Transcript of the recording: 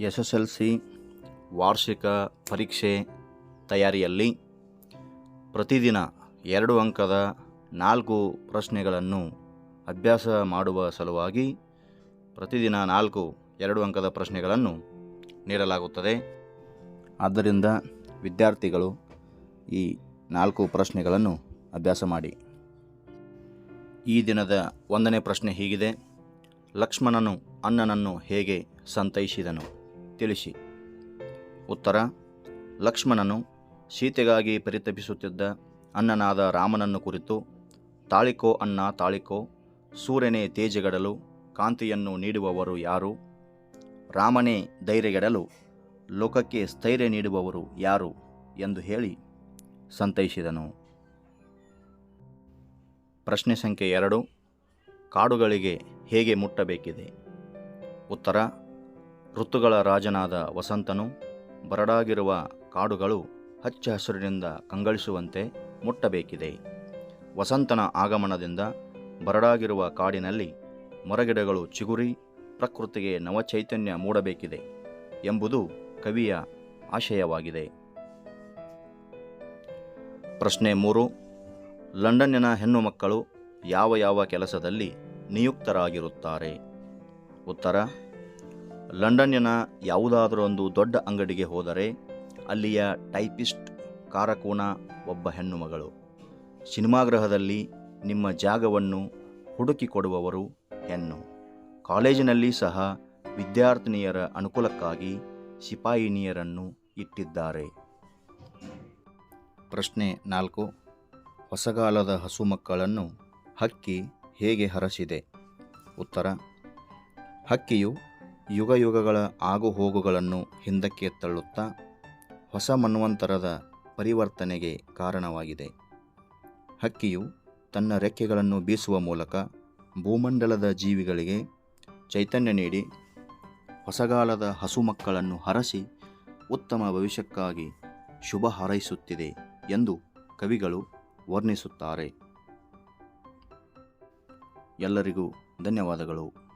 S S L C ವಾರ್ಷಿಕ ಪರೀಕ್ಷೆ ತಯಾರಿಯಲ್ಲಿ ಪ್ರತಿದಿನ ಎರಡು ಅಂಕದ ನಾಲ್ಕು ಪ್ರಶ್ನೆಗಳನ್ನು ಅಭ್ಯಾಸ ಮಾಡುವ ಸಲುವಾಗಿ ಪ್ರತಿದಿನ ನಾಲ್ಕು ಎರಡು ಅಂಕದ ಪ್ರಶ್ನೆಗಳನ್ನು ನೀಡಲಾಗುತ್ತದೆ. ಆದ್ದರಿಂದ ವಿದ್ಯಾರ್ಥಿಗಳು ಈ ನಾಲ್ಕು ಪ್ರಶ್ನೆಗಳನ್ನು ಅಭ್ಯಾಸ ಮಾಡಿ. ಈ ದಿನದ ಒಂದನೇ ಪ್ರಶ್ನೆ ಹೀಗಿದೆ. ಲಕ್ಷ್ಮಣನು ಅಣ್ಣನನ್ನು ಹೇಗೆ ಸಂತೈಸಿದನು? ತಿಳಿಸಿ. ಉತ್ತರ, ಲಕ್ಷ್ಮಣನು ಸೀತೆಗಾಗಿ ಪರಿತಪಿಸುತ್ತಿದ್ದ ಅಣ್ಣನಾದ ರಾಮನನ್ನು ಕುರಿತು, ತಾಳಿಕೋ ಅಣ್ಣ, ತಾಳಿಕೋ ಸೂರ್ಯನೇ ತೇಜಗಡಲು ಕಾಂತಿಯನ್ನು ನೀಡುವವರು ಯಾರು? ರಾಮನೇ ಧೈರ್ಯಗೆಡಲು ಲೋಕಕ್ಕೆ ಸ್ಥೈರ್ಯ ನೀಡುವವರು ಯಾರು? ಎಂದು ಹೇಳಿ ಸಂತೈಸಿದನು. ಪ್ರಶ್ನೆ ಸಂಖ್ಯೆ ಎರಡು, ಕಾಡುಗಳಿಗೆ ಹೇಗೆ ಮುಟ್ಟಬೇಕಿದೆ? ಉತ್ತರ ಋತುಗಳ ರಾಜನಾದ ವಸಂತನು ಬರಡಾಗಿರುವ ಕಾಡುಗಳು ಹಚ್ಚ ಹಸಿರಿನಿಂದ ಕಂಗಳಿಸುವಂತೆ ಮುಟ್ಟಬೇಕಿದೆ. ವಸಂತನ ಆಗಮನದಿಂದ ಬರಡಾಗಿರುವ ಕಾಡಿನಲ್ಲಿ ಮರಗಿಡಗಳು ಚಿಗುರಿ ಪ್ರಕೃತಿಗೆ ನವಚೈತನ್ಯ ಮೂಡಬೇಕಿದೆ ಎಂಬುದು ಕವಿಯ ಆಶಯವಾಗಿದೆ. ಪ್ರಶ್ನೆ ಮೂರು. ಲಂಡನ್ನಿನ ಹೆಣ್ಣು ಮಕ್ಕಳು ಯಾವ ಯಾವ ಕೆಲಸದಲ್ಲಿ ನಿಯುಕ್ತರಾಗಿರುತ್ತಾರೆ? ಉತ್ತರ. ಲಂಡನ್ನಿನ ಯಾವುದಾದರೊಂದು ದೊಡ್ಡ ಅಂಗಡಿಗೆ ಹೋದರೆ ಅಲ್ಲಿಯ ಟೈಪಿಸ್ಟ್ ಕಾರಕೋಣ ಒಬ್ಬ ಹೆಣ್ಣು ಮಗಳು. ಸಿನಿಮಾಗೃಹದಲ್ಲಿ ನಿಮ್ಮ ಜಾಗವನ್ನು ಹುಡುಕಿಕೊಡುವವರು ಹೆಣ್ಣು. ಕಾಲೇಜಿನಲ್ಲಿ ಸಹ ವಿದ್ಯಾರ್ಥಿನಿಯರ ಅನುಕೂಲಕ್ಕಾಗಿ ಸಿಪಾಯಿನಿಯರನ್ನು ಇಟ್ಟಿದ್ದಾರೆ. ಪ್ರಶ್ನೆ ನಾಲ್ಕು. ಹೊಸಗಾಲದ ಹಸು ಮಕ್ಕಳನ್ನು ಹಕ್ಕಿ ಹೇಗೆ ಹರಸಿದೆ? ಉತ್ತರ. ಹಕ್ಕಿಯು ಯುಗ ಯುಗಗಳ ಆಗುಹೋಗುಗಳನ್ನು ಹಿಂದಕ್ಕೆ ತಳ್ಳುತ್ತಾ ಹೊಸ ಮನ್ವಂತರದ ಪರಿವರ್ತನೆಗೆ ಕಾರಣವಾಗಿದೆ. ಹಕ್ಕಿಯು ತನ್ನ ರೆಕ್ಕೆಗಳನ್ನು ಬೀಸುವ ಮೂಲಕ ಭೂಮಂಡಲದ ಜೀವಿಗಳಿಗೆ ಚೈತನ್ಯ ನೀಡಿ ಹೊಸಗಾಲದ ಹಸು ಮಕ್ಕಳನ್ನು ಹರಸಿ ಉತ್ತಮ ಭವಿಷ್ಯಕ್ಕಾಗಿ ಶುಭ ಹಾರೈಸುತ್ತಿದೆ ಎಂದು ಕವಿಗಳು ವರ್ಣಿಸುತ್ತಾರೆ. ಎಲ್ಲರಿಗೂ ಧನ್ಯವಾದಗಳು.